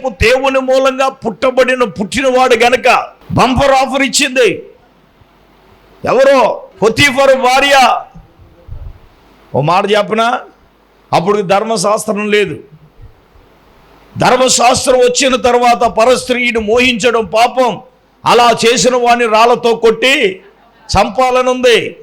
రేపు దేవుని మూలంగా పుట్టబడిన పుట్టినవాడు గనక బంపర్ ఆఫర్ ఇచ్చింది. ఎవరో? పొతీఫరు భార్య. ఓ మాట చెప్పనా? అప్పుడు ధర్మశాస్త్రం లేదు. ధర్మశాస్త్రం వచ్చిన తర్వాత పరస్త్రీని మోహించడం పాపం. అలా చేసిన వాడిని రాళ్ళతో కొట్టి చంపాలనుంది.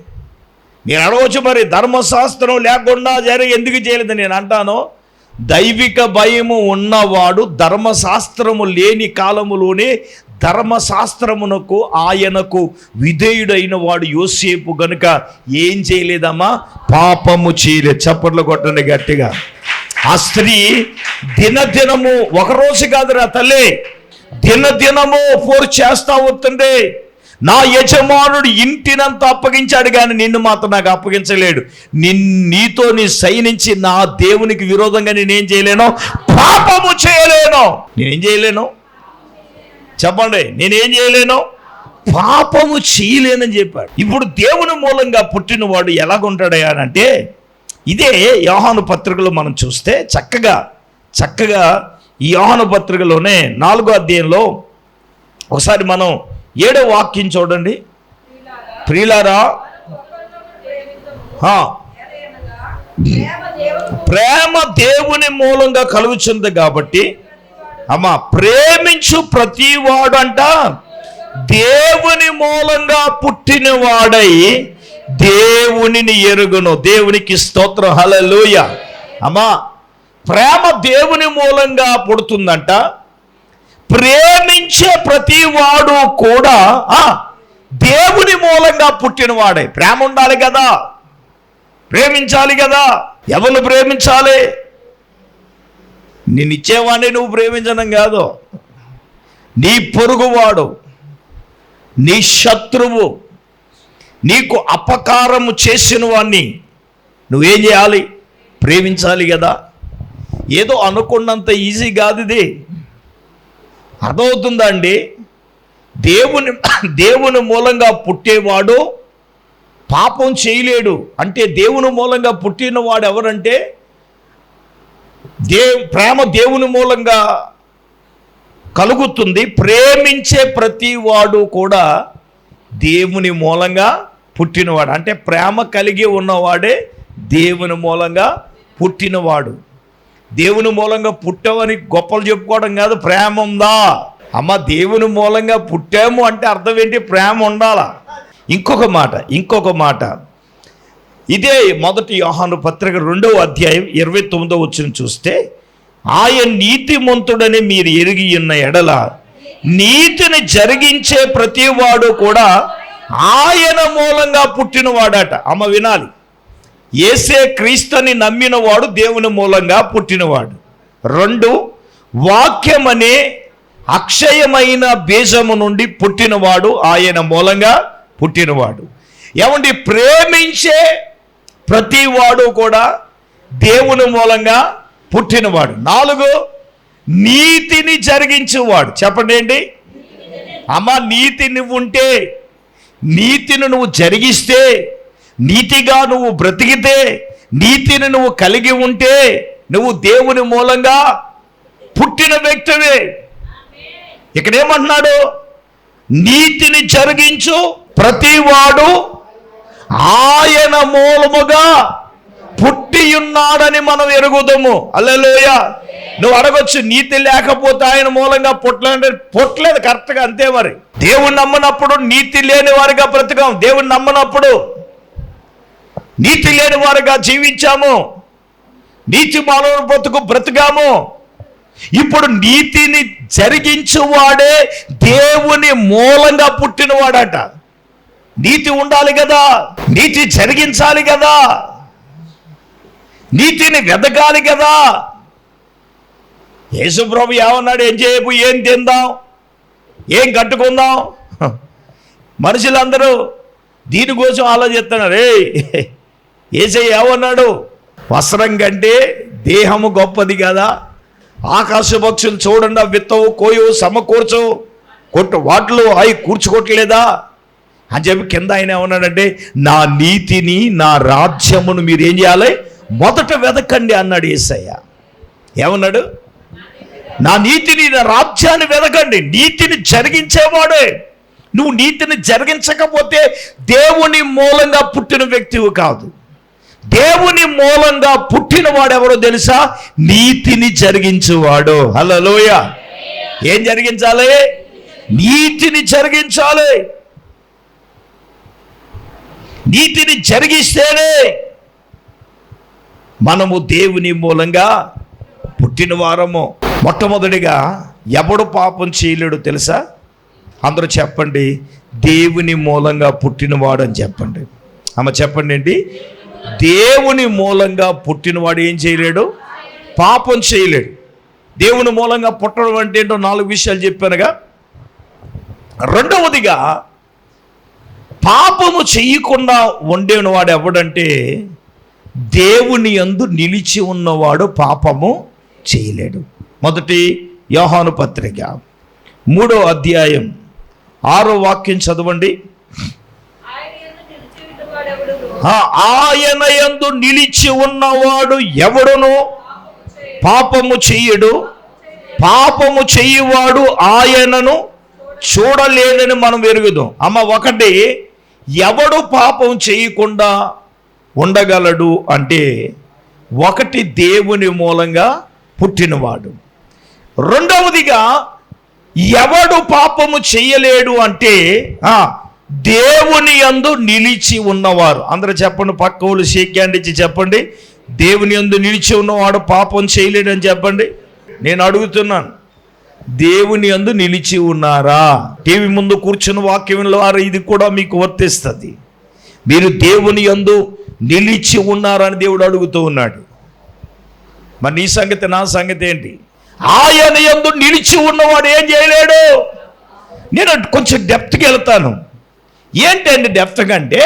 నేను అడగవచ్చు మరి ధర్మశాస్త్రం లేకుండా జరిగి ఎందుకు చేయలేదు నేను అంటాను? దైవిక భయము ఉన్నవాడు ధర్మశాస్త్రము లేని కాలములోనే ధర్మశాస్త్రమునకు ఆయనకు విధేయుడైన వాడు యోసేపు గనుక ఏం చేయలేదమ్మా? పాపము చేయలేదు. చప్పట్లు కొట్టండి గట్టిగా. ఆ స్త్రీ దినదినము ఒక రోజు కాదురా తల్లి దినదినము ఫోర్ చేస్తా వస్తుండే. నా యజమానుడు ఇంటినంత అప్పగించాడు కానీ నిన్ను మాత్రం నాకు అప్పగించలేడు. నిన్ నీతో నీ సైనించి నా దేవునికి విరోధంగా నేనేం చేయలేను పాపము చేయలేను. నేనేం చేయలేను? చెప్పండి నేనేం చేయలేను? పాపము చేయలేనని చెప్పాడు. ఇప్పుడు దేవుని మూలంగా పుట్టినవాడు ఎలాగుంటాడయ్యా అని అంటే ఇదే యోహాను పత్రికలో మనం చూస్తే చక్కగా చక్కగా ఈ యోహాను పత్రికలోనే నాలుగో అధ్యాయంలో ఒకసారి మనం ఏడో వాక్యం చూడండి. ప్రియులారా ప్రేమ దేవుని మూలంగా కలుగుచుంది కాబట్టి అమ్మ ప్రేమించు ప్రతివాడు అంట దేవుని మూలంగా పుట్టినవాడై దేవునిని ఎరుగును. దేవునికి స్తోత్రం. హలలోయ అమ్మా ప్రేమ దేవుని మూలంగా పుడుతుందంట. ప్రేమించే ప్రతివాడు కూడా దేవుని మూలంగా పుట్టినవాడే. ప్రేమ ఉండాలి కదా. ప్రేమించాలి కదా. ఎవరు ప్రేమించాలి? నేను ఇచ్చేవాడిని నువ్వు ప్రేమించడం కాదు. నీ పొరుగువాడు నీ శత్రువు నీకు అపకారము చేసిన వాణ్ణి నువ్వేం చేయాలి? ప్రేమించాలి కదా. ఏదో అనుకున్నంత ఈజీ కాదు ఇది. అర్థమవుతుందా అండి? దేవుని దేవుని మూలంగా పుట్టేవాడు పాపం చేయలేడు. అంటే దేవుని మూలంగా పుట్టినవాడు ఎవరంటే దే ప్రేమ దేవుని మూలంగా కలుగుతుంది. ప్రేమించే ప్రతి వాడు కూడా దేవుని మూలంగా పుట్టినవాడు. అంటే ప్రేమ కలిగి ఉన్నవాడే దేవుని మూలంగా పుట్టినవాడు. దేవుని మూలంగా పుట్టామని గొప్పలు చెప్పుకోవడం కాదు ప్రేమ ఉందా? అమ్మ దేవుని మూలంగా పుట్టాము అంటే అర్థం ఏంటి? ప్రేమ ఉండాలా? ఇంకొక మాట ఇంకొక మాట. ఇదే మొదటి యోహాను పత్రిక రెండవ అధ్యాయం ఇరవై తొమ్మిదో వచ్చిన చూస్తే ఆయన నీతిమంతుడని మీరు ఎరిగి ఉన్న ఎడల నీతిని జరిగించే ప్రతివాడు కూడా ఆయన మూలంగా పుట్టినవాడట. అమ్మ వినాలి. ఏసే క్రీస్తుని నమ్మినవాడు దేవుని మూలంగా పుట్టినవాడు. రెండు వాక్యమనే అక్షయమైన బీజము నుండి పుట్టినవాడు ఆయన మూలంగా పుట్టినవాడు. ఏమండి ప్రేమించే ప్రతివాడు కూడా దేవుని మూలంగా పుట్టినవాడు. నాలుగు నీతిని జరిగించేవాడు. చెప్పండి ఏంటి? అమ్మ నీతి నువ్వు ఉంటే నీతిని నువ్వు జరిగిస్తే నీతిగా నువ్వు బ్రతికితే నీతిని నువ్వు కలిగి ఉంటే నువ్వు దేవుని మూలంగా పుట్టిన వ్యక్తివే. ఇక్కడ ఏమంటున్నాడు? నీతిని జరిగించు ప్రతివాడు ఆయన మూలముగా పుట్టి ఉన్నాడని మనం ఎరుగుదాము. అల్లెలోయ నువ్వు అడగొచ్చు నీతి లేకపోతే ఆయన మూలంగా పుట్టలేదంటే పుట్టలేదు కరెక్ట్గా అంతే మరి. దేవుని నమ్మనప్పుడు నీతి లేని వారిగా బ్రతకం దేవుని నమ్మనప్పుడు నీతి లేని వారుగా జీవించాము. నీతి మానవ బ్రతుకు బ్రతికాము. ఇప్పుడు నీతిని జరిగించువాడే దేవుని మూలంగా పుట్టినవాడట. నీతి ఉండాలి కదా. నీతి జరిగించాలి కదా. నీతిని వెదగాలి కదా. యేసుప్రభు ఏమన్నాడు? ఏం చేయబు ఏం తిందాం? ఏం కట్టుకుందాం? మనుషులందరూ దీనికోసం ఆలోచిస్తున్నారు. రే ఏసై ఏమన్నాడు? వస్త్రం కంటే దేహము గొప్పది కదా. ఆకాశ పక్షులు చూడండి విత్తవు కోయవు సమకూర్చవు కొట్టు వాటిలో అవి కూర్చుకోవట్లేదా? అని చెప్పి కింద ఆయన ఏమన్నాడంటే నా నీతిని నా రాజ్యమును మీరు ఏం చేయాలి? మొదట వెతకండి అన్నాడు ఏసయ్య. ఏమన్నాడు? నా నీతిని నా రాజ్యాన్ని వెదకండి. నీతిని జరిగించేవాడే. నువ్వు నీతిని జరిగించకపోతే దేవుని మూలంగా పుట్టిన వ్యక్తివి కాదు. దేవుని మూలంగా పుట్టిన వాడెవరో తెలుసా? నీతిని జరిగించువాడు. హలోయ ఏం జరిగించాలి? నీతిని జరిగించాలి. నీతిని జరిగిస్తేనే మనము దేవుని మూలంగా పుట్టిన వారము మొట్టమొదటిగా ఎవడు పాపం చేయలేడు తెలుసా? అందరూ చెప్పండి దేవుని మూలంగా పుట్టినవాడు అని చెప్పండి. అమ్మ చెప్పండి అండి దేవుని మూలంగా పుట్టినవాడు ఏం చేయలేడు? పాపం చేయలేడు. దేవుని మూలంగా పుట్టడం అంటే ఏంటో నాలుగు విషయాలు చెప్పానుగా. రెండవదిగా పాపము చేయకుండా ఉండేవాడు ఎవడంటే దేవుని యందు నిలిచి ఉన్నవాడు పాపము చేయలేడు. మొదటి యోహాను పత్రిక మూడో అధ్యాయం ఆరో వాక్యం చదవండి ఆయన యందు నిలిచియుండువాడెవడును ఆ, ఆయన యందు నిలిచి ఉన్నవాడు ఎవడును? పాపము చెయ్యడు పాపము చెయ్యివాడు ఆయనను చూడలేదని మనం ఎరుగుదాం. అమ్మ ఒకటి ఎవడు పాపం చేయకుండా ఉండగలడు అంటే ఒకటి దేవుని మూలంగా పుట్టినవాడు. రెండవదిగా ఎవడు పాపము చెయ్యలేడు అంటే దేవుని యందు నిలిచి ఉన్నవారు. అందరూ చెప్పండి పక్క వాళ్ళు ఇచ్చి చెప్పండి. దేవుని యందు నిలిచి ఉన్నవాడు పాపం చేయలేడని చెప్పండి. నేను అడుగుతున్నాను దేవుని యందు నిలిచి ఉన్నారా? టీవీ ముందు కూర్చున్న వాక్యం వారు ఇది కూడా మీకు వర్తిస్తుంది. మీరు దేవుని యందు నిలిచి ఉన్నారని దేవుడు అడుగుతూ ఉన్నాడు. మరి నీ సంగతి నా సంగతి ఏంటి? ఆయన యందు నిలిచి ఉన్నవాడు ఏం చేయలేడు? నేను కొంచెం డెప్త్కి వెళ్తాను. ఏంటండి డెప్త్ అంటే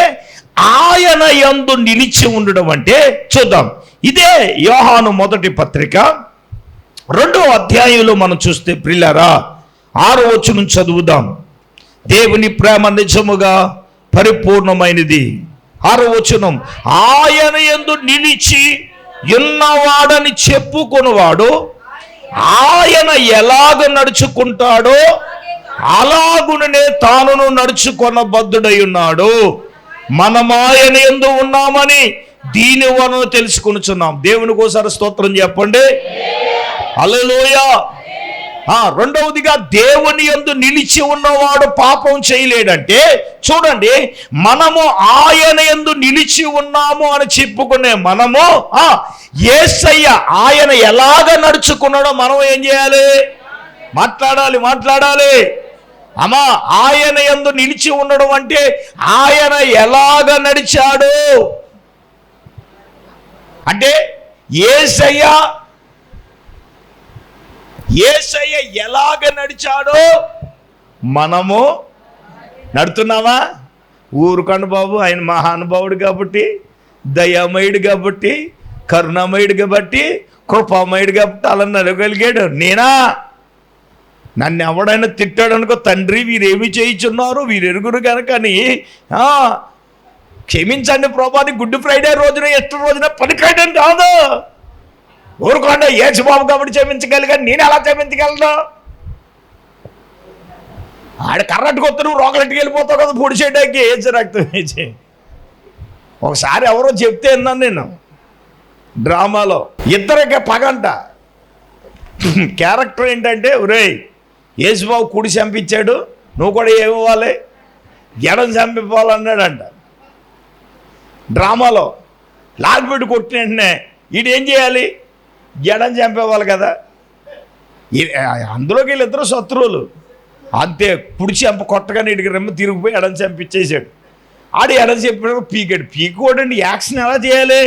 ఆయన యందు నిలిచి ఉండడం అంటే చూద్దాం. ఇదే యోహాను మొదటి పత్రిక. రెండో అధ్యాయంలో మనం చూస్తే ప్రిల్లరా ఆరో వచనం చదువుదాం. దేవుని ప్రేమ నిజముగా పరిపూర్ణమైనది. ఆరో వచనం ఆయన యందు నిలిచి ఉన్నవాడని చెప్పుకున్నవాడు ఆయన ఎలాగ నడుచుకుంటాడో అలాగుననే తానును నడుచుకొన బద్ధుడై ఉన్నాడు మనం ఆయన ఎందు ఉన్నామని దీని వలన తెలుసుకొనుచున్నాం. దేవునికి ఒకసారి స్తోత్రం చెప్పండి. హల్లెలూయ. రెండవదిగా దేవుని యందు నిలిచి ఉన్నవాడు పాపం చేయలేడంటే చూడండి మనము ఆయన ఎందు నిలిచి ఉన్నాము అని చెప్పుకునే మనము ఆ యేసయ్య ఆయన ఎలాగ నడుచుకున్నాడో మనం ఏం చేయాలి? మాట్లాడాలి మాట్లాడాలి. అమ్మా ఆయన ఎందు నిలిచి ఉండడం అంటే ఆయన ఎలాగ నడిచాడు? అంటే ఏసయ్య ఏసయ్య ఎలాగ నడిచాడో మనము నడుతున్నావా ఊరుకండు బాబు ఆయన మహానుభావుడు కాబట్టి దయామయుడు కాబట్టి కరుణామయుడు కాబట్టి కృపామయుడు కాబట్టి అలా నడగలిగాడు నేనా? నన్ను ఎవడైనా తిట్టాడనుకో తండ్రి వీరేమి చేయించున్నారు వీరెరుగురు కనుకని కనుక అని క్షమించండి ప్రభాని గుడ్ ఫ్రైడే రోజున ఎస్ట్ రోజున పనికాయడం కాదు. ఊరుకోండి యేసుబాబు కాబట్టి క్షమించగలిగాను నేను ఎలా క్షమించగలను? ఆడ కర్రట్టు కొత్త నువ్వు రోకలెట్టుకు వెళ్ళిపోతావు కదా పొడి చేయడానికి ఏజ్ రక్తం వేసి. ఒకసారి ఎవరో చెప్తే విన్నాను నేను. డ్రామాలో ఇద్దరికి పగంట. క్యారెక్టర్ ఏంటంటే ఒరేయ్ యేసుబాబు కుడి చంపించాడు నువ్వు కూడా ఏమివ్వాలి? ఎడం చంపిపోవాలన్నాడంట డ్రామాలో లాగిపెట్టి కొట్టిన వెంటనే ఈడు ఏం చేయాలి? ఎడం చంపేవాళ్ళు కదా. అందులోకి వీళ్ళిద్దరు శత్రువులు. అంతే పుడి చంప కొట్టగానే ఇడికి రెమ్మ తిరిగిపోయి ఎడం చంపించేసాడు ఆడు ఎడం చెప్పినప్పుడు పీకాడు. పీకోడండి యాక్షన్ ఎలా చేయాలి?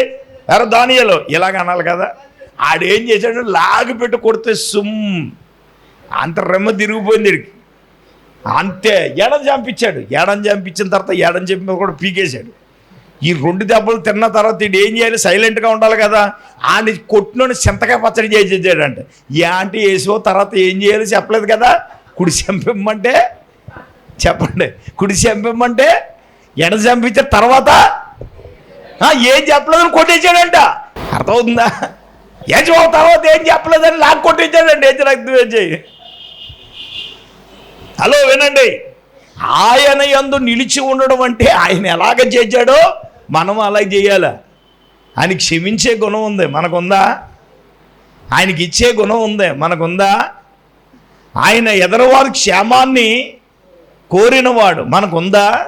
ఎరా దానియాలో ఇలాగ అనాలి కదా. ఆడేం చేశాడు? లాగి పెట్టి కొడితే సుమ్. అంత రెమ్మ తిరిగిపోయింది ఇడికి అంతే ఎడం చంపించాడు. ఎడం చంపించిన తర్వాత ఎడం చంపి కూడా పీకేశాడు. ఈ రెండు దెబ్బలు తిన్న తర్వాత ఈడు ఏం చేయాలి? సైలెంట్గా ఉండాలి కదా. ఆయన కొట్టినోని చింతకాయ పచ్చడి చేసేసాడంట. ఏ అంటే వేసో తర్వాత ఏం చేయాలి చెప్పలేదు కదా. కుడి చంపిమ్మంటే చెప్పండి. కుడి చంపిమ్మంటే ఎడ చంపించిన తర్వాత ఏం చెప్పలేదని కొట్టేసాడంట అర్థమవుతుందా? యజమావు తర్వాత ఏం చెప్పలేదని లాక్కొట్టించాడండి ఏజ్ ఏం చేయి హలో వినండి. ఆయన యందు నిలిచి ఉండడం అంటే ఆయన ఎలాగ చేశాడో మనం అలా చేయాలా? ఆయన క్షమించే గుణం ఉంది. మనకుందా? ఆయనకి ఇచ్చే గుణం ఉంది. మనకుందా? ఆయన ఎదరవారి క్షేమాన్ని కోరినవాడు. మనకుందా?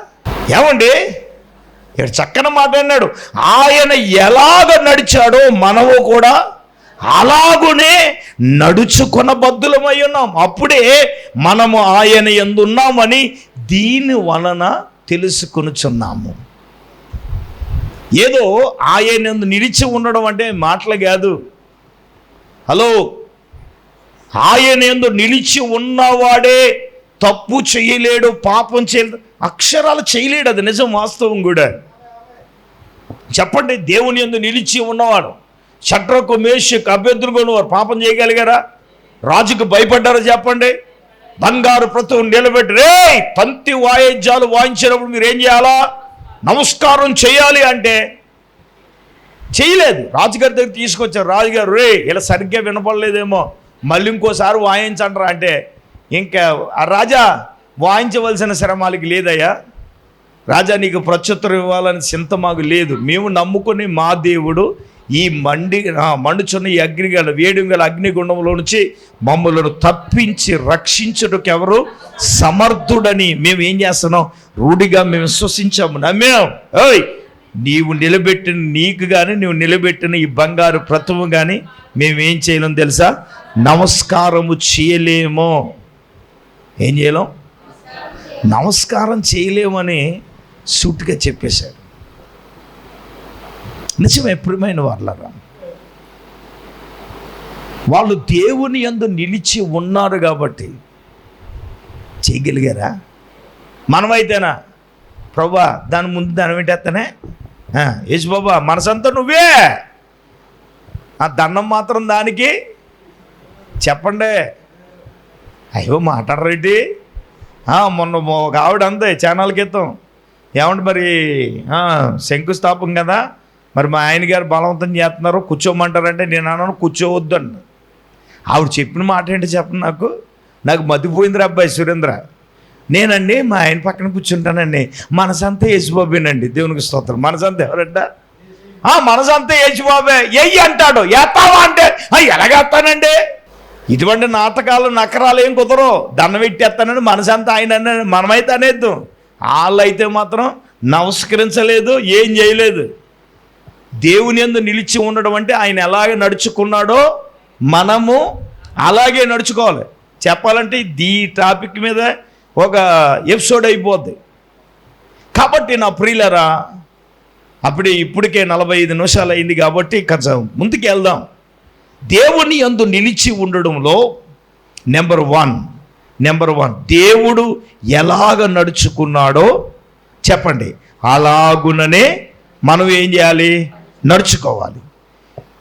ఏమండి? ఇక్కడ చక్కని మాట్లాడినాడు ఆయన ఎలాగ నడిచాడో మనము కూడా అలాగునే నడుచుకున్న బద్దులమై ఉన్నాం. అప్పుడే మనము ఆయన ఎందున్నామని దీని వలన తెలుసుకొనుచున్నాము ఏదో ఆయన ఎందు నిలిచి ఉండడం అంటే మాటలు కాదు. హలో? ఆయన ఎందు నిలిచి ఉన్నవాడే తప్పు చేయలేడు పాపం చేయలేడు అక్షరాలు చేయలేడు అది నిజం వాస్తవం కూడా. చెప్పండి దేవుని ఎందు నిలిచి ఉన్నవాడు. షట్రకు మేషకు అభ్యర్థులుగాను వారు పాపం చేయగలిగారా? రాజుకు భయపడ్డారా చెప్పండి. బంగారు ప్రతువు నిలబెట్టి రే తంతి వాయిద్యాలు వాయించినప్పుడు మీరు ఏం చేయాలా? నమస్కారం చేయాలి అంటే చేయలేదు. రాజుగారి దగ్గర తీసుకొచ్చారు. రాజుగారు రే ఇలా సరిగ్గా వినపడలేదేమో. మళ్ళీ ఇంకోసారి వాయించండ్రా అంటే ఇంకా ఆ రాజా వాయించవలసిన శ్రమాలకి లేదయ్యా. రాజా నీకు ప్రత్యుత్తరం ఇవ్వాలని చింత మాకు లేదు. మేము నమ్ముకుని మా దేవుడు ఈ మండి మండుచున్న ఈ అగ్నిగల గల అగ్నిగుండంలో నుంచి మమ్మలను తప్పించి రక్షించుటకు ఎవరు సమర్థుడని మేము ఏం చేస్తున్నాం? రూఢిగా మేము విశ్వసించాము నమ్మాం? ఓయ్ నీవు నిలబెట్టిన నీకు కానీ నువ్వు నిలబెట్టిన ఈ బంగారు ప్రతిమ కానీ మేమేం చేయలేం తెలుసా? నమస్కారము చేయలేమో. ఏం చేయలేం? నమస్కారం చేయలేమని సూటిగా చెప్పేశాడు. నిజమే ప్రియమైన వాళ్ళరా. వాళ్ళు దేవుని యందు నిలిచి ఉన్నారు కాబట్టి చేయగలిగారా? మనమైతేనా? ప్రభా దాని ముందు దాని పెట్టేస్తానే యేసు బాబా మనసంతా నువ్వే. ఆ దండం మాత్రం దానికి? చెప్పండి. అయ్యో మాట్లాడరేటి మొన్న ఒక ఆవిడ అంతే ఛానల్ క్రితం. ఏమంటే మరి? శంకుస్థాపం కదా? మరి మా ఆయన గారు బలవంతం చేస్తున్నారు కూర్చోమంటారంటే నేను అన్నాను కూర్చోవద్దు అన్న ఆవిడ చెప్పిన మాట ఏంటి చెప్పండి నాకు? నాకు మతిపోయింది అబ్బాయి సురేంద్ర. నేనండి మా ఆయన పక్కన కూర్చుంటానండి. మనసంతా యేసుబాబేనండి. దేవునికి స్తోత్రం. మనసంతా ఎవరంట? మనసంతా యేసుబాబే. ఎయ్యి అంటాడు. ఎత్తావా అంటే? ఎలాగేస్తానండి ఇటువంటి నాటకాలు నకరాలు ఏం కుదరవు. దండం పెట్టేస్తానని మనసంతా ఆయన మనమైతే అనేద్దాం. వాళ్ళు అయితే మాత్రం నమస్కరించలేదు ఏం చేయలేదు. దేవుని ఎందు నిలిచి ఉండడం అంటే ఆయన ఎలాగ నడుచుకున్నాడో మనము అలాగే నడుచుకోవాలి. చెప్పాలంటే ఈ టాపిక్ మీద ఒక ఎపిసోడ్ అయిపోద్ది. కాబట్టి నా ప్రియులరా అప్పుడే ఇప్పటికే నలభై ఐదు నిమిషాలు అయింది కాబట్టి కొంచెం ముందుకు వెళ్దాం. దేవుని అందు నిలిచి ఉండడంలో నెంబర్ వన్ నెంబర్ వన్ దేవుడు ఎలాగ నడుచుకున్నాడో చెప్పండి. అలాగుననే మనం ఏం చేయాలి? నడుచుకోవాలి.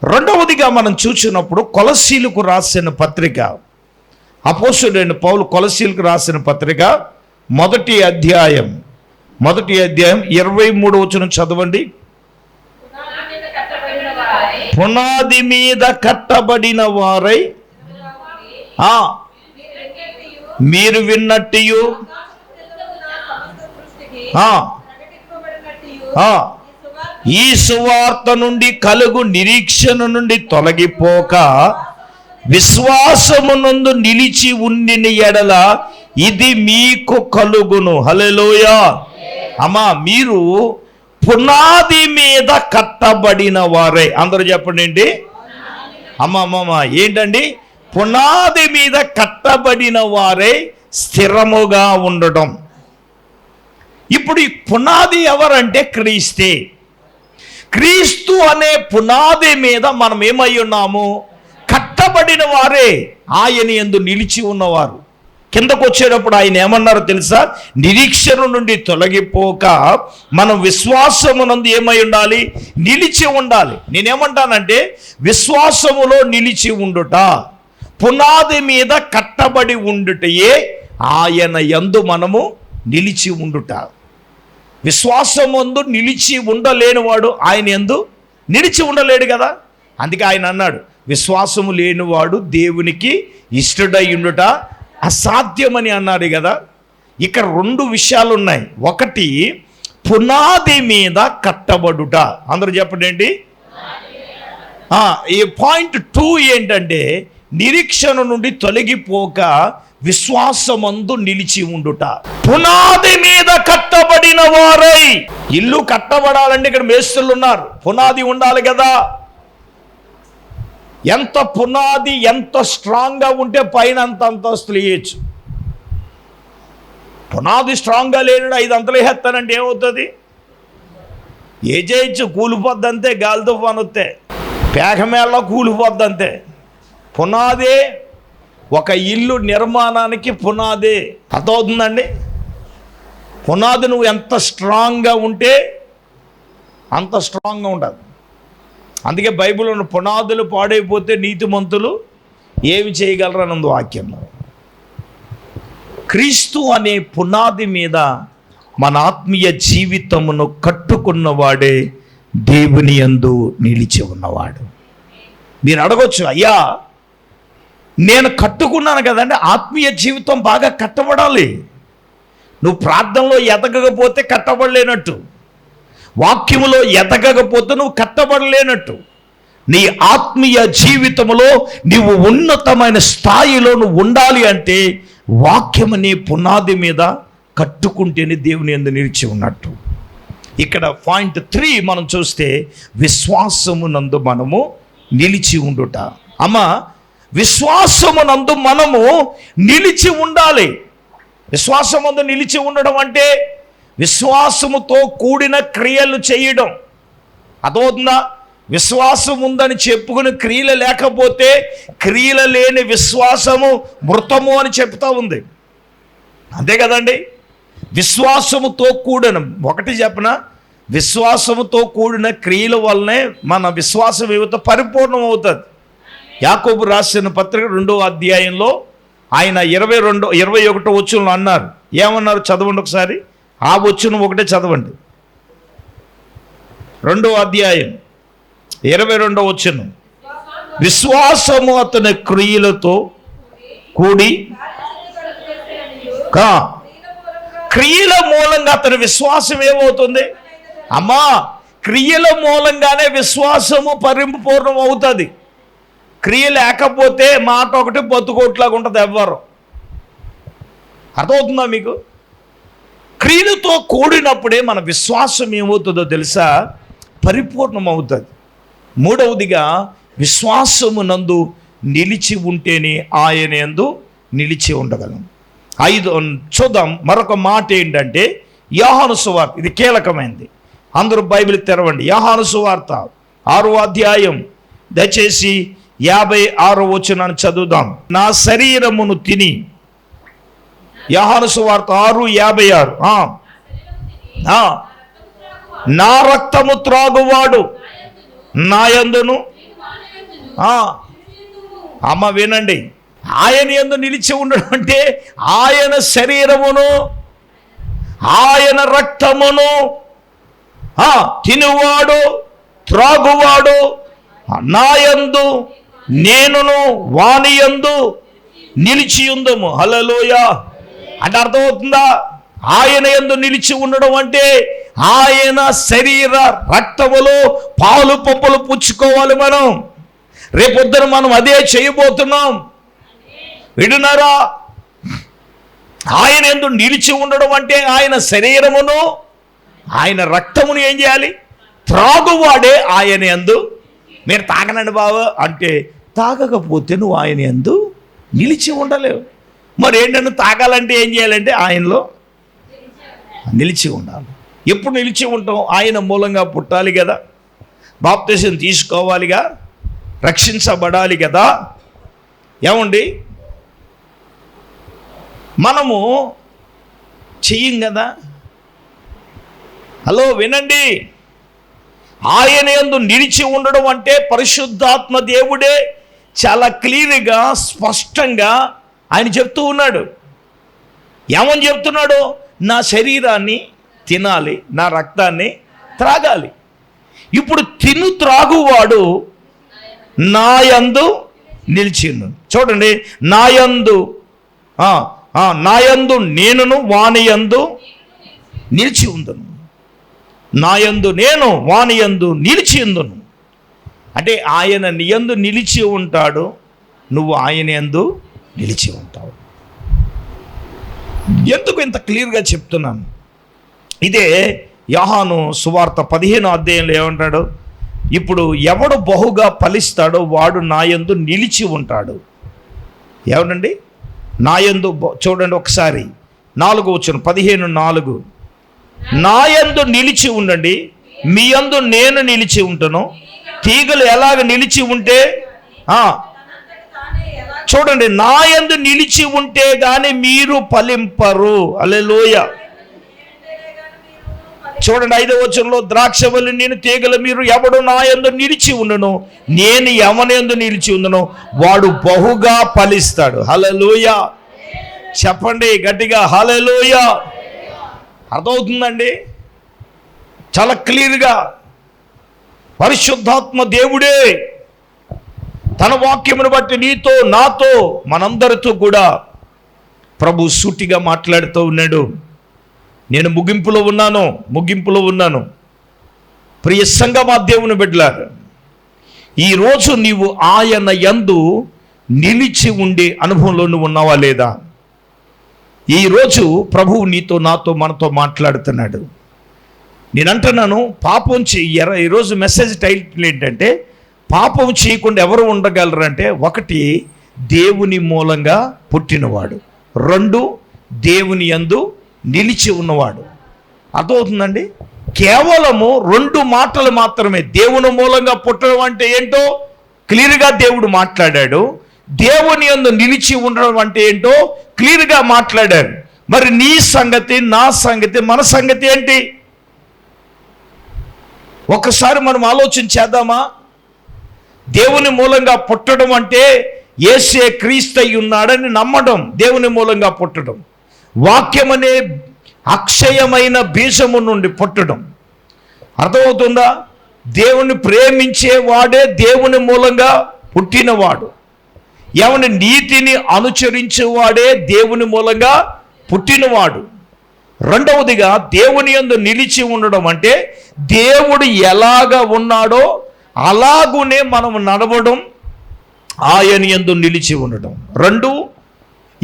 రెండవదిగా మనం చూసినప్పుడు కొలసీలకు రాసిన పత్రిక అపోసుడైన పౌలు కొలసీలకు రాసిన పత్రిక మొదటి అధ్యాయం మొదటి అధ్యాయం ఇరవై మూడు వచ్చిన చదవండి. పునాది మీద కట్టబడిన వారై మీరు విన్నట్టు ఈ సువార్త నుండి కలుగు నిరీక్షణ నుండి తొలగిపోక విశ్వాసమునందు నిలిచి ఉండిన ఎడల ఇది మీకు కలుగును. హలెలోయ అమ్మా మీరు పునాది మీద కట్టబడిన వారే. అందరూ చెప్పండి అమ్మ అమ్మమ్మ ఏంటండి? పునాది మీద కట్టబడిన వారే స్థిరముగా ఉండడం ఇప్పుడు ఈ పునాది ఎవరంటే క్రీస్తే. క్రీస్తు అనే పునాది మీద మనం ఏమై ఉన్నాము? కట్టబడిన వారే ఆయన ఎందు నిలిచి ఉన్నవారు. కిందకు వచ్చేటప్పుడు ఆయన ఏమన్నారో తెలుసా? నిరీక్షణ నుండి తొలగిపోక మనం విశ్వాసమునందు ఏమై ఉండాలి? నిలిచి ఉండాలి. నేనేమంటానంటే విశ్వాసములో నిలిచి ఉండుట పునాది మీద కట్టబడి ఉండుటయే ఆయన యందు మనము నిలిచి ఉండుట. విశ్వాసమందు నిలిచి ఉండలేనివాడు ఆయన ఎందు నిలిచి ఉండలేడు కదా? అందుకే ఆయన అన్నాడు విశ్వాసము లేనివాడు దేవునికి ఇష్టడై ఉండుట అసాధ్యమని అన్నాడు కదా? ఇక్కడ రెండు విషయాలు ఉన్నాయి ఒకటి పునాది మీద కట్టబడుట. అందరూ చెప్పండి ఏంటి? ఈ పాయింట్ టూ ఏంటంటే నిరీక్షణ నుండి తొలగిపోక విశ్వాసమందు నిలిచి ఉండుట. పునాది మీద కట్ట కట్టబడిన వారై. ఇల్లు కట్టబడాలంటే ఇక్కడ మేస్తులు ఉన్నారు. పునాది ఉండాలి కదా. ఎంత పునాది ఎంత స్ట్రాంగ్గా ఉంటే పైన అంత అంతస్తులు వేయచ్చు. పునాది స్ట్రాంగ్గా లేని ఐదు అంతలు వేస్తానంటే ఏమవుతుంది? ఏ చేయొచ్చు? కూలిపోద్ది అంతే గాలి తుఫాను వస్తే. పేకమేళ కూలిపోద్ది అంతే పునాదే ఒక ఇల్లు నిర్మాణానికి పునాదే. అర్థమవుతుందండి? పునాది నువ్వు ఎంత స్ట్రాంగ్గా ఉంటే అంత స్ట్రాంగ్గా ఉంటుంది అందుకే బైబిల్ ఉన్న పునాదులు పాడైపోతే నీతిమంతులు ఏమి చేయగలరని ఉంది వాక్యంలో. క్రీస్తు అనే పునాది మీద మన ఆత్మీయ జీవితమును కట్టుకున్నవాడే దేవుని యందు నిలిచి ఉన్నవాడు. మీరు అడగొచ్చు అయ్యా నేను కట్టుకున్నాను కదండి ఆత్మీయ జీవితం బాగా కట్టబడాలి. నువ్వు ప్రార్థనలో ఎదగకపోతే కట్టబడలేనట్టు. వాక్యములో ఎదగకపోతే నువ్వు కట్టబడలేనట్టు. నీ ఆత్మీయ జీవితంలో నీవు ఉన్నతమైన స్థాయిలో నువ్వు ఉండాలి అంటే వాక్యము నీ పునాది మీద కట్టుకుంటేనే దేవుని ఎందు నిలిచి ఉన్నట్టు. ఇక్కడ పాయింట్ త్రీ మనం చూస్తే విశ్వాసమునందు మనము నిలిచి ఉండుట. అమ్మ విశ్వాసమునందు మనము నిలిచి ఉండాలి. విశ్వాసమందు నిలిచి ఉండడం అంటే విశ్వాసముతో కూడిన క్రియలు చేయడం. అదవుతుందా విశ్వాసం ఉందని చెప్పుకుని క్రియలు లేకపోతే క్రియలు లేని విశ్వాసము మృతము అని చెప్తా ఉంది. అంతే కదండి? విశ్వాసముతో కూడిన ఒకటి చెప్పన? విశ్వాసముతో కూడిన క్రియల వల్లనే మన విశ్వాసం ఏమితో పరిపూర్ణం అవుతుంది యాకోబు రాసిన పత్రిక రెండో అధ్యాయంలో ఆయన ఇరవై రెండు ఇరవై ఒకటో వచ్చులను అన్నారు. ఏమన్నారు చదవండి ఒకసారి? ఆ వచ్చును ఒకటే చదవండి. రెండో అధ్యాయం ఇరవై రెండో వచ్చును. విశ్వాసము అతని క్రియలతో కూడి కా? క్రియల మూలంగా అతని విశ్వాసం ఏమవుతుంది? అమ్మా క్రియల మూలంగానే విశ్వాసము పరిపూర్ణం అవుతుంది క్రియ లేకపోతే మాట ఒకటి బతుకోట్లాగా ఉంటుంది ఎవ్వరు. అర్థమవుతుందా మీకు? క్రియలతో కూడినప్పుడే మన విశ్వాసం ఏమవుతుందో తెలుసా? పరిపూర్ణమవుతుంది. మూడవదిగా విశ్వాసము నందు నిలిచి ఉంటేనే ఆయన ఎందు నిలిచి ఉండగలం. ఐదు చూద్దాం మరొక మాట ఏంటంటే యాహాను సువార్త ఇది కీలకమైనది అందరూ బైబిల్ తెరవండి. యాహాను సువార్త ఆరో అధ్యాయం. దయచేసి యాభై ఆరో వచనాన్ని చదువుదాం. నా శరీరమును తిని. యాహాను సువార్త ఆరు యాభై ఆరు. నా రక్తము త్రాగువాడు. నాయందును ఆ. అమ్మ వినండి. ఆయన ఎందు నిలిచి ఉండడం అంటే ఆయన శరీరమును ఆయన రక్తమును ఆ, తినువాడు త్రాగువాడు నాయందు నేనును వాణియందు నిలిచియుందము. హలలోయ అంటే అర్థమవుతుందా? ఆయన ఎందు నిలిచి ఉండడం అంటే ఆయన శరీర రక్తములో పాలు పంపులు పుచ్చుకోవాలి మనం. రేపొద్దున మనం అదే చేయబోతున్నాం. విడునరా ఆయన ఎందు నిలిచి ఉండడం అంటే ఆయన శరీరమును ఆయన రక్తమును ఏం చేయాలి? త్రాగువాడే ఆయన ఎందు మీరు తాగనండి బావ అంటే తాగకపోతే నువ్వు ఆయన ఎందు నిలిచి ఉండలేవు. మరి ఏంటంటే తాగాలంటే ఏం చేయాలంటే ఆయనలో నిలిచి ఉండాలి. ఎప్పుడు నిలిచి ఉంటాం ఆయన మూలంగా పుట్టాలి కదా. బాప్తీసం తీసుకోవాలిగా. రక్షించబడాలి కదా. ఏమండి? మనము చెయ్యం కదా. హలో వినండి. ఆయన యందు నిలిచి ఉండడం అంటే పరిశుద్ధాత్మ దేవుడే చాలా క్లియర్గా స్పష్టంగా ఆయన చెప్తూ ఉన్నాడు. ఏమని చెప్తున్నాడు? నా శరీరాన్ని తినాలి నా రక్తాన్ని త్రాగాలి. ఇప్పుడు తిను త్రాగువాడు నాయందు నిలిచి చూడండి నాయందు నాయందు నేనును వాణియందు నిలిచి ఉందను నాయందు నేను వానియందు నిలిచి ఎందును అంటే ఆయన నీయందు నిలిచి ఉంటాడు నువ్వు ఆయన యందు నిలిచి ఉంటావు. ఎందుకు ఇంత క్లియర్గా చెప్తున్నాను? ఇదే యహాను సువార్త పదిహేను అధ్యాయంలో ఏమంటాడు? ఇప్పుడు ఎవడు బహుగా ఫలిస్తాడో వాడు నాయందు నిలిచి ఉంటాడు. ఏమనండి? నాయందు చూడండి ఒకసారి. నాలుగు వచ్చిన పదిహేను నాలుగు. నాయందు నిలిచి ఉండండి. మీ యందు నేను నిలిచి ఉంటాను. తీగలు ఎలాగ నిలిచి ఉంటే చూడండి నాయందు నిలిచి ఉంటే గాని మీరు ఫలింపరు. అలెలోయ చూడండి ఐదవ వచనంలో ద్రాక్షవల్లి నేను తీగల మీరు ఎవడు నా యందు నిలిచి ఉండను నేను ఎవనందు నిలిచి ఉండను వాడు బహుగా ఫలిస్తాడు. హలలోయ చెప్పండి గట్టిగా హలలోయ అర్థమవుతుందండి? చాలా క్లియర్గా. పరిశుద్ధాత్మ దేవుడే తన వాక్యమును బట్టి నీతో నాతో మనందరితో కూడా ప్రభు సూటిగా మాట్లాడుతూ ఉన్నాడు. నేను ముగింపులో ఉన్నాను ముగింపులో ఉన్నాను. ప్రియ సంగమా దేవుని బిడ్డలారు ఈరోజు నీవు ఆయన యందు నిలిచి ఉండే అనుభవంలో నువ్వు ఉన్నావా లేదా? ఈరోజు ప్రభువు నీతో నాతో మనతో మాట్లాడుతున్నాడు. నేను అంటున్నాను పాపం చెయ్యర ఈరోజు మెసేజ్ టైటిల్ ఏంటంటే పాపం చేయకుండా ఎవరు ఉండగలరంటే ఒకటి దేవుని మూలంగా పుట్టినవాడు. రెండు దేవుని యందు నిలిచి ఉన్నవాడు. అర్థమవుతుందండి? కేవలము రెండు మాటలు మాత్రమే దేవుని మూలంగా పుట్టడం అంటే ఏంటో క్లియర్గా దేవుడు మాట్లాడాడు. దేవుని యందు నిలిచి ఉండడం అంటే ఏంటో క్లియర్గా మాట్లాడారు. మరి నీ సంగతి నా సంగతి మన సంగతి ఏంటి? ఒక్కసారి మనం ఆలోచన చేద్దామా? దేవుని మూలంగా పుట్టడం అంటే ఏసే క్రీస్తయి ఉన్నాడని నమ్మడం దేవుని మూలంగా పుట్టడం. వాక్యం అనే అక్షయమైన బీజము నుండి పుట్టడం. అర్థమవుతుందా? దేవుని ప్రేమించే వాడే దేవుని మూలంగా పుట్టినవాడు. ఎవని నీతిని అనుచరించేవాడే దేవుని మూలంగా పుట్టినవాడు. రెండవదిగా దేవుని యందు నిలిచి ఉండడం అంటే దేవుడు ఎలాగ ఉన్నాడో అలాగునే మనం నడవడం ఆయన యందు నిలిచి ఉండడం. రెండు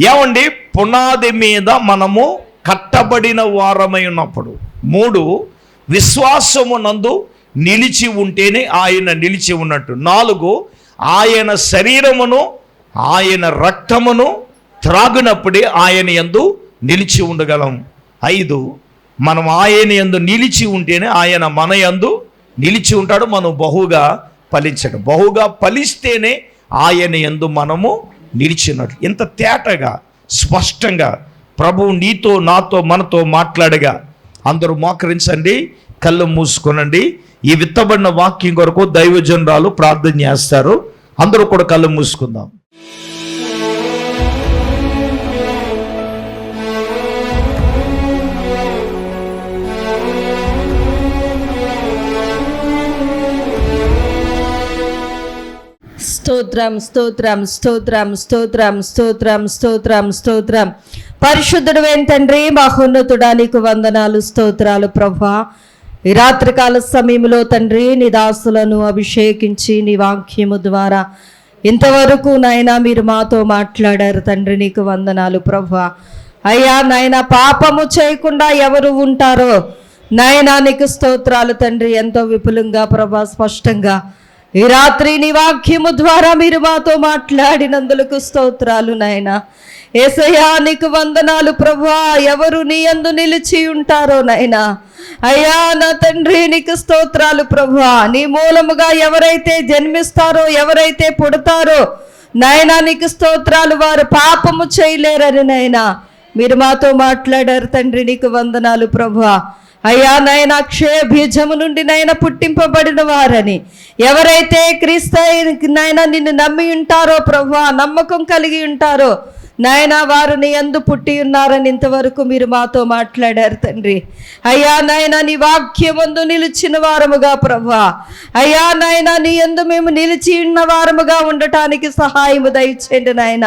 ఏమండి? పునాది మీద మనము కట్టబడిన వారమై ఉన్నప్పుడు. మూడు విశ్వాసము నందు నిలిచి ఉంటేనే ఆయన నిలిచి ఉన్నట్టు. నాలుగు ఆయన శరీరమును ఆయన రక్తమును త్రాగినప్పుడే ఆయన యందు నిలిచి ఉండగలం. ఐదు మనం ఆయన యందు నిలిచి ఉంటేనే ఆయన మన యందు నిలిచి ఉంటాడు మనం బహుగా ఫలించడం. బహుగా ఫలిస్తేనే ఆయన యందు మనము నిలిచినట్లు. ఇంత తేటగా స్పష్టంగా ప్రభువు నీతో నాతో మనతో మాట్లాడగా అందరూ మోకరించండి కళ్ళు మూసుకొనండి. ఈ విత్తబడిన వాక్యం కొరకు దైవజనరాలు ప్రార్థన చేస్తారు. అందరూ కూడా కళ్ళు మూసుకుందాం. స్తోత్రం స్తోత్రం స్తోత్రం స్తోత్రం స్తోత్రం స్తోత్రం స్తోత్రం. పరిశుద్ధుడు తండ్రి మహోన్నతుడా నీకు వందనాలు స్తోత్రాలు ప్రభా. ఈ రాత్రికాల సమయంలో తండ్రి నీ దాసులను అభిషేకించి నీ వాక్యము ద్వారా ఇంతవరకు నాయన మీరు మాతో మాట్లాడారు తండ్రి నీకు వందనాలు ప్రభా. అయ్యా నాయన పాపము చేయకుండా ఎవరు ఉంటారో? నాయనా నీకు స్తోత్రాలు తండ్రి ఎంతో విపులంగా ప్రభా స్పష్టంగా. ఈ రాత్రి నీ వాక్యము ద్వారా మీరు మాతో మాట్లాడినందులకు స్తోత్రాలు నాయన. ఏసయ్యా నీకు వందనాలు ప్రభా ఎవరు నీ యందు నిలిచి ఉంటారో నాయనా. అయ్యా నా తండ్రి నీకు స్తోత్రాలు ప్రభా నీ మూలముగా ఎవరైతే జన్మిస్తారో ఎవరైతే పుడతారో నాయనా నీకు స్తోత్రాలు వారు పాపము చేయలేరని నాయనా. మీరు మాతో మాట్లాడారు తండ్రి నీకు వందనాలు ప్రభా అయ్యా నాయన అక్షయ బీజము నుండి నాయన పుట్టింపబడిన వారని. ఎవరైతే క్రీస్తు నాయన నిన్ను నమ్మి ఉంటారో ప్రభు నమ్మకం కలిగి ఉంటారో నాయన వారు నీ ఎందు పుట్టి ఉన్నారని ఇంతవరకు మీరు మాతో మాట్లాడారు తండ్రి. అయ్యా నాయన నీ వాక్యమందు నిలిచిన వారముగా ప్రభా అయ్యా నాయన నీ ఎందు మేము నిలిచి ఉన్న వారముగా ఉండటానికి సహాయము దయచేయండి నాయన.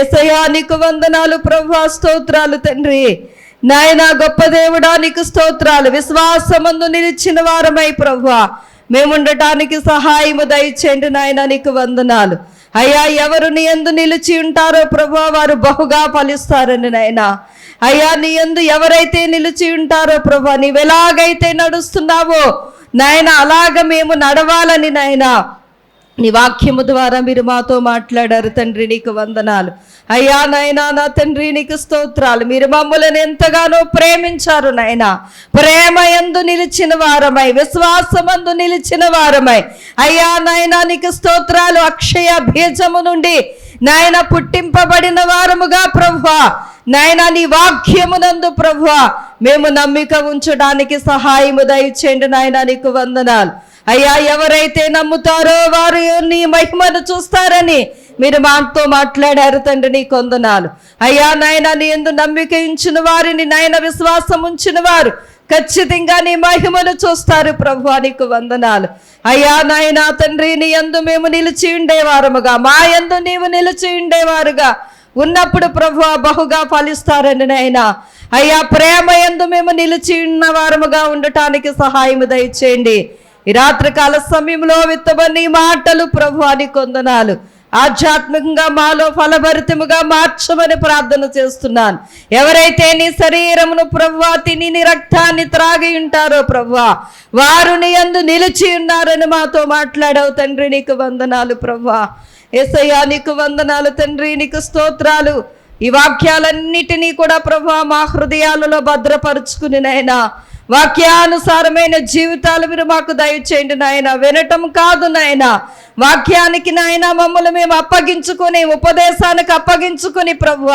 ఎసయా నీకు వందనాలు ప్రభా స్తోత్రాలు తండ్రి. నాయన గొప్ప దేవుడా నీకు స్తోత్రాలు. విశ్వాసమందు నిలిచిన వారమై ప్రభా మేముండటానికి సహాయము దయచేయండి నాయన నీకు వందనాలు. అయ్యా ఎవరు నీ ఎందు నిలిచి ఉంటారో ప్రభా వారు బహుగా ఫలిస్తారని నాయన. అయ్యా నీ ఎందు ఎవరైతే నిలిచి ఉంటారో ప్రభా నీవెలాగైతే నడుస్తున్నావో నాయన అలాగ మేము నడవాలని నాయనా. నీ వాక్యము ద్వారా మీరు మాతో మాట్లాడారు తండ్రి నీకు వందనాలు. అయ్యా నాయనా నా తండ్రి నీకు స్తోత్రాలు. మీరు మమ్మల్ని ఎంతగానో ప్రేమించారు నాయనా. ప్రేమ ఎందు నిలిచిన వారమై విశ్వాసమందు నిలిచిన వారమై. అయ్యా నాయనా నీకు స్తోత్రాలు. అక్షయ బీజము నుండి నాయన పుట్టింపబడిన వారముగా ప్రభువా. నాయన నీ వాక్యమునందు ప్రభువా. మేము నమ్మిక ఉంచడానికి సహాయము దయచేయండి నాయన నీకు వందనాలు. అయ్యా ఎవరైతే నమ్ముతారో వారు నీ మహిమను చూస్తారని మీరు మాతో మాట్లాడారు తండ్రి నీ కొందనాలు. అయ్యా నాయన నీ ఎందు నమ్మిక ఉంచిన వారిని నాయన విశ్వాసం ఉంచిన వారు ఖచ్చితంగా నీ మహిమను చూస్తారు ప్రభు నీకు వందనాలు. అయ్యా నాయన తండ్రి నీ ఎందు మేము నిలిచి ఉండేవారముగా మా ఎందు నీవు నిలిచి ఉండేవారుగా. ఉన్నప్పుడు ప్రభు బహుగా ఫలిస్తారని నాయన. అయ్యా ప్రేమ ఎందు మేము నిలిచి ఉన్న వారముగా ఉండటానికి సహాయము దయచేయండి. ఈ రాత్రికాల సమయంలో విత్తబడి మాటలు ప్రభు అని కొందనాలు. ఆధ్యాత్మికంగా మాలో ఫలభరితముగా మార్చమని ప్రార్థన చేస్తున్నాను. ఎవరైతే నీ శరీరమును ప్రవ్వా తిని నీ రక్తాన్ని త్రాగి ఉంటారో ప్రవ్వా వారు నీ యందు నిలిచి ఉన్నారని మాతో మాట్లాడావు తండ్రి నీకు వందనాలు ప్రవ్వా ఏసయ్యా నీకు వందనాలు తండ్రి నీకు స్తోత్రాలు. ఈ వాక్యాలన్నిటినీ కూడా ప్రభా మా హృదయాలలో భద్రపరుచుకుని నైనా వాక్యానుసారమైన జీవితాలు మీరు మాకు దయచేయండి నాయన. వినటం కాదు నాయన. వాక్యానికి నాయన మమ్మల్ని మేము అప్పగించుకొని ఉపదేశానికి అప్పగించుకుని ప్రభువ.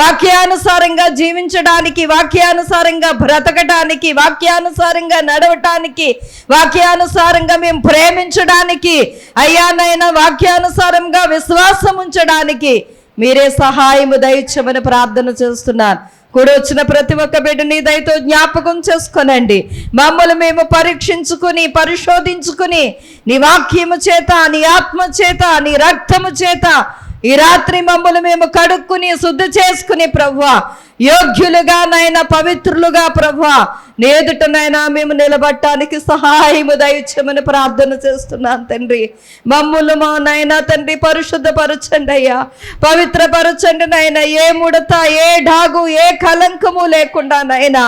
వాక్యానుసారంగా జీవించడానికి వాక్యానుసారంగా బ్రతకడానికి వాక్యానుసారంగా నడవటానికి వాక్యానుసారంగా మేము ప్రేమించడానికి అయ్యా నాయన వాక్యానుసారంగా విశ్వాసం ఉంచడానికి మీరే సహాయము దయచమని ప్రార్థన చేస్తున్నాను. కూడా వచ్చిన ప్రతి ఒక్క బిడ్డని దయతో జ్ఞాపకం చేసుకొనండి. మమ్మల్ని మేము పరీక్షించుకుని పరిశోధించుకుని నీ వాక్యము చేత నీ ఆత్మ చేత నీ రక్తము చేత ఈ రాత్రి మమ్మల్ని మేము కడుక్కుని శుద్ధి చేసుకుని ప్రభు యోగ్యులుగా నైనా పవిత్రులుగా ప్రభువా నేదుటనైనా మేము నిలబట్టడానికి సహాయము దయచమని ప్రార్థన చేస్తున్నాను తండ్రి. మమ్ములు మా నాయన తండ్రి పరిశుద్ధపరచండి అయ్యా. పవిత్రపరచండి నాయన. ఏ ముడత ఏ డాగు ఏ కలంకము లేకుండా నాయన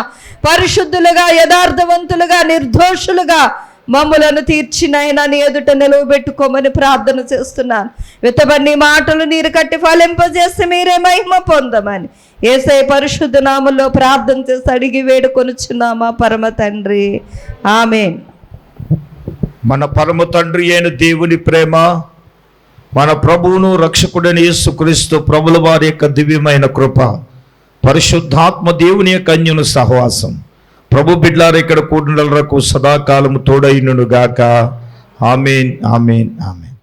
పరిశుద్ధులుగా యథార్థవంతులుగా నిర్దోషులుగా మమ్ములను తీర్చినైనా నీ ఎదుట నిలవబెట్టుకోమని ప్రార్థన చేస్తున్నాను. విత్తబడి మాటలు నీరు కట్టి ఫలింపజేస్తే మీరే మహిమ పొందమని. ఏసై పరిశుద్ధ నామంలో ప్రార్థన చేసి అడిగి వేడుకొనుచున్నామా పరమ తండ్రి. ఆమె మన పరమ తండ్రి అయిన దేవుని ప్రేమ మన ప్రభువును రక్షకుడని యేసుక్రీస్తు ప్రభుల వారి యొక్క దివ్యమైన కృప పరిశుద్ధాత్మ దేవుని యొక్క అన్యును సహవాసం. ప్రభు బిడ్లారు ఇక్కడ కూడినలకు సదాకాలము తోడైనను గాక ఆమెన్ ఆమెన్ ఆమెన్.